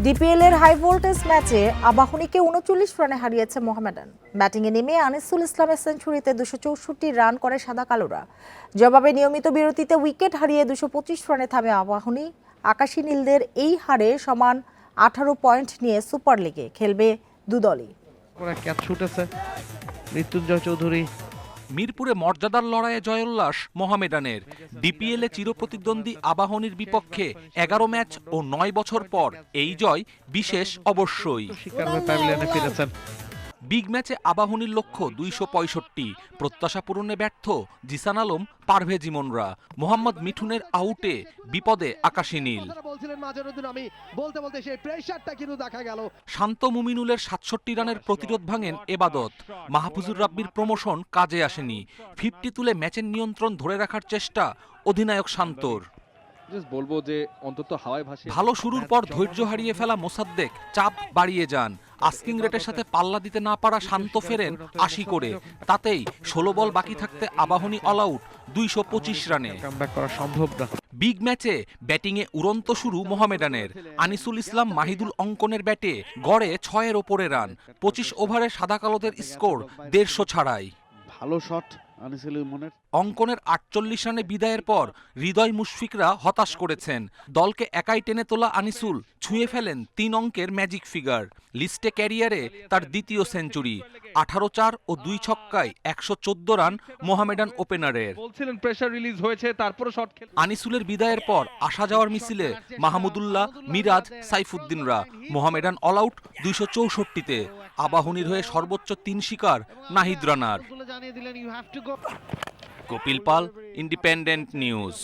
DPL এর high voltage ম্যাচে আবাহনীকে উনচল্লিশ রানে হারিয়েছে মোহামেডান। ব্যাটিংয়ে নেমে আনিসুল ইসলামের সেঞ্চুরিতে দুশো চৌষট্টি রান করে সাদা কালোরা। জবাবে নিয়মিত বিরতিতে উইকেট হারিয়ে দুশো পঁচিশ রানে থামে আবাহনী। আকাশী নীলদের এই হারে সমান আঠারো পয়েন্ট নিয়ে সুপার লিগে খেলবে দুদলই। ক্যাচ ছুটেছে। মৃত্যুঞ্জয় চৌধুরী মিরপুরে মর্যাদার লড়াইয়ে জয়োল্লাস মোহামেডানের। ডিপিএলে চিরপ্রতিদ্বন্দ্বী আবাহনীর বিপক্ষে এগারো ম্যাচ ও নয় বছর পর এই জয় বিশেষ অবশ্যই। বিগ ম্যাচে আবাহনীর লক্ষ্য দুইশো পঁয়ষট্টি। প্রত্যাশা পূরণে ব্যর্থ জিসান আলম পারভেজ ইমনরা। মোহাম্মদ মিঠুনের আউটে বিপদে আকাশী নীল। শান্ত মুমিনুলের সাতষট্টি রানের প্রতিরোধ ভাঙেন এবাদত। মাহফুজুর রাব্বির প্রমোশন কাজে আসেনি। ফিফটি তুলে ম্যাচের নিয়ন্ত্রণ ধরে রাখার চেষ্টা অধিনায়ক শান্তর। বলব যে অন্তত হাওয়ায় ভালো শুরুর পর ধৈর্য হারিয়ে ফেলা মোসাদ্দেক চাপ বাড়িয়ে যান। আস্কিং রেটের সাথে পাল্লা দিতে না পারা শান্ত ফেরেন আশি করে। তাতেই ষোলো বল বাকি থাকতে আবাহনী অল আউট দুইশো পঁচিশ রানে। বিগ ম্যাচে ব্যাটিংয়ে উড়ন্ত শুরু মোহামেডানের। আনিসুল ইসলাম মাহিদুল অঙ্কনের ব্যাটে গড়ে ছয়ের ওপরে রান, পঁচিশ ওভারে সাদা কালোদের স্কোর দেড়শো ছাড়াই। ভালো শট আনিসুল ইমনের? অঙ্কনের আটচল্লিশ রানে বিদায়ের পর হৃদয় মুশফিকরা হতাশ করেছেন। দলকে একাই টেনে তোলা আনিসুল ছুঁয়ে ফেলেন তিন অঙ্কের ম্যাজিক ফিগার। লিস্টে ক্যারিয়ারে তার দ্বিতীয় সেঞ্চুরি। আঠারো চার ও দুই ছক্কায় একশো চোদ্দ রান মোহামেডান ওপেনারের। বলছিলেন প্রেসার রিলিজ হয়েছে তারপরে শট আনিসুলের বিদায়ের পর আসা যাওয়ার মিছিলে মাহমুদুল্লাহ মিরাজ সাইফুদ্দিনরা। মোহামেডান অল আউট দুইশো চৌষট্টিতে। আবাহনীর হয়ে সর্বোচ্চ তিন শিকার নাহিদ রানার। Kapil Pal independent news